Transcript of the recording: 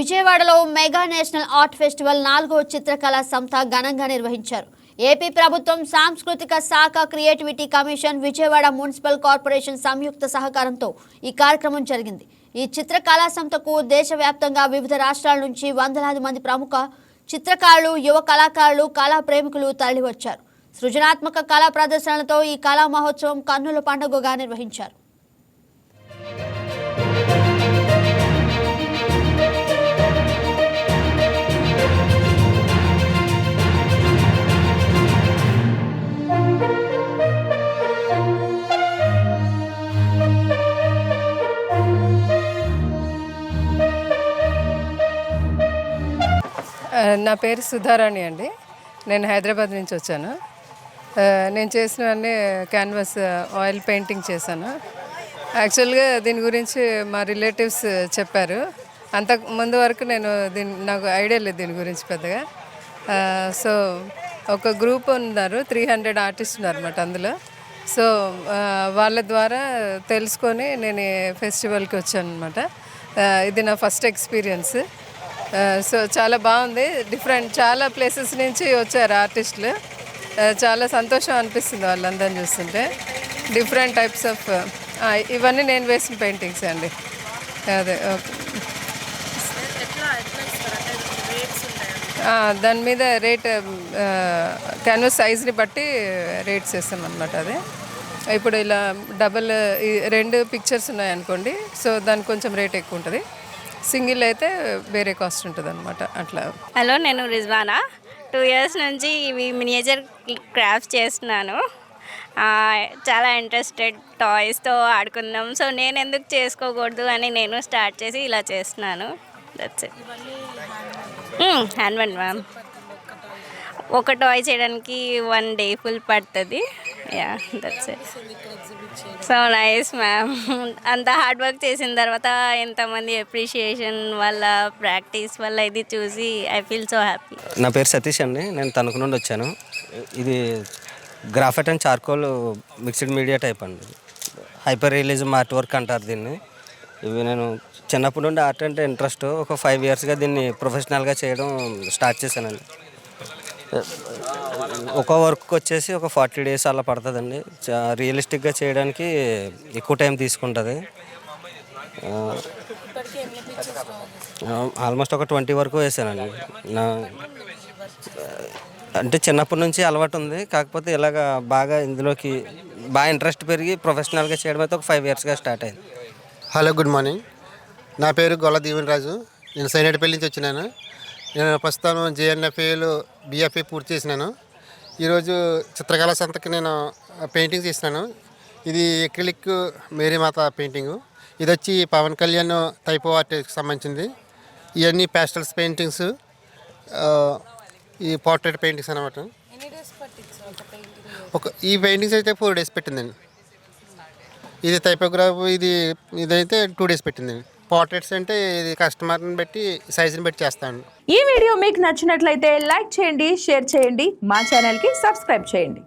విజయవాడలో mega national art festival నాలుగో చిత్రకళా సంస్థ ఘనంగా నిర్వహించారు. ఏపీ ప్రభుత్వం సాంస్కృతిక శాఖ creativity commission Vijayawada municipal corporation సంయుక్త సహకారంతో ఈ కార్యక్రమం జరిగింది. ఈ చిత్రకళా సంస్థకు దేశవ్యాప్తంగా వివిధ రాష్ట్రాల నుంచి వందలాది మంది ప్రముఖ చిత్రకారులు యువ కళాకారులు కళా ప్రేమికులు తరలివచ్చారు. సృజనాత్మక కళా ప్రదర్శనలతో ఈ కళా మహోత్సవం కన్నుల పండుగగా నిర్వహించారు. నా పేరు సుధారాణి అండి. నేను హైదరాబాద్ నుంచి వచ్చాను. నేను చేసినవన్నీ క్యాన్వాస్ ఆయిల్ పెయింటింగ్ చేశాను. యాక్చువల్గా దీని గురించి మా రిలేటివ్స్ చెప్పారు. అంత ముందు వరకు నేను దీని నాకు ఐడియా లేదు దీని గురించి పెద్దగా. సో ఒక గ్రూప్ ఉన్నారు త్రీ హండ్రెడ్ ఆర్టిస్ట్ ఉన్నారు అనమాట అందులో. సో వాళ్ళ ద్వారా తెలుసుకొని నేను ఫెస్టివల్కి వచ్చాను అనమాట ఇది నా ఫస్ట్ ఎక్స్పీరియన్స్. సో చాలా బాగుంది. డిఫరెంట్ చాలా ప్లేసెస్ నుంచి వచ్చారు ఆర్టిస్టులు ఆ, చాలా సంతోషం అనిపిస్తుంది వాళ్ళందరిని చూస్తుంటే. డిఫరెంట్ టైప్స్ ఆఫ్ ఇవన్నీ నేను వేసిన పెయింటింగ్స్ అండి. అదే ఓకే. దాని మీద రేట్ క్యాన్వస్ సైజ్ని బట్టి రేట్స్ వేస్తాం అనమాట అది. ఇప్పుడు ఇలా డబల్ రెండు పిక్చర్స్ ఉన్నాయనుకోండి. సో దానికి కొంచెం రేట్ ఎక్కువ ఉంటుంది. సింగిల్ అయితే వేరే కాస్ట్ ఉంటుంది అనమాట అట్లా. హలో నేను రిజ్వానా. టూ ఇయర్స్ నుంచి ఇవి మినియేచర్ క్రాఫ్ట్స్ చేస్తున్నాను. చాలా ఇంట్రెస్టెడ్ టాయ్స్తో ఆడుకుందాం. సో నేను ఎందుకు చేసుకోకూడదు అని నేను స్టార్ట్ చేసి ఇలా చేస్తున్నాను. దట్స్ హ్యాండ్ వన్ మ్యామ్ ఒక టాయ్ చేయడానికి వన్ డే ఫుల్ పడుతుంది. Yeah that's so nice ma'am అంత హార్డ్ వర్క్ చేసిన తర్వాత ఎంతమంది అప్రిషియేషన్ వల్ల ప్రాక్టీస్ వల్ల ఇది చూసి ఐ ఫీల్ సో హ్యాపీ నా పేరు సతీష్ అండి. నేను తణుకు నుండి వచ్చాను. ఇది graphite and charcoal mixed media type అండి. హైపర్ రియలిజం ఆర్ట్ వర్క్ అంటారు దీన్ని. ఇవి నేను చిన్నప్పటి నుండి ఆర్ట్ అంటే ఇంట్రెస్ట్ ఒక ఫైవ్ ఇయర్స్గా దీన్ని ప్రొఫెషనల్గా చేయడం స్టార్ట్ చేశానండి. ఒక వర్క్ వచ్చేసి ఒక ఫార్టీ డేస్ అలా పడుతుందండి. చా- రియలిస్టిక్గా చేయడానికి ఎక్కువ టైం తీసుకుంటుంది. ఆల్మోస్ట్ ఒక ట్వంటీ వరకు వేసానండి. నా అంటే చిన్నప్పటి నుంచి అలవాటు ఉంది. కాకపోతే ఇలాగ బాగా ఇందులోకి బాగా ఇంట్రెస్ట్ పెరిగి ప్రొఫెషనల్గా చేయడం అయితే ఒక ఫైవ్ ఇయర్స్గా స్టార్ట్ అయింది. Hello good morning. నా పేరు గొల్ల దీవెన్ రాజు నేను సైనేటిపల్లి నుంచి వచ్చినాను. నేను ప్రస్తుతం జేఎన్ఎఫ్ఏలో బిఎఫ్ఏ పూర్తి చేసినాను. ఈరోజు చిత్రకళా సంతకి నేను పెయింటింగ్ చేసినాను. ఇది ఎక్రిలిక్ మేరీమాత పెయింటింగు. ఇది వచ్చి పవన్ కళ్యాణ్ టైపో ఆర్ట్కి సంబంధించింది. ఇవన్నీ ప్యాస్టల్స్ పెయింటింగ్స్ ఈ పోర్ట్రేట్ పెయింటింగ్స్ అనమాట ఒక ఈ పెయింటింగ్స్ అయితే ఫోర్ డేస్ పెట్టిందండి. ఇది టైపోగ్రాఫ్ ఇది ఇదైతే టూ డేస్ పెట్టిందండి. పోర్ట్రేట్స్ అంటే ఇది కస్టమర్ని బట్టి సైజుని బట్టి చేస్తాను. ఈ వీడియో మీకు నచ్చినట్లయితే లైక్ చేయండి షేర్ చేయండి మా ఛానల్కి సబ్స్క్రైబ్ చేయండి.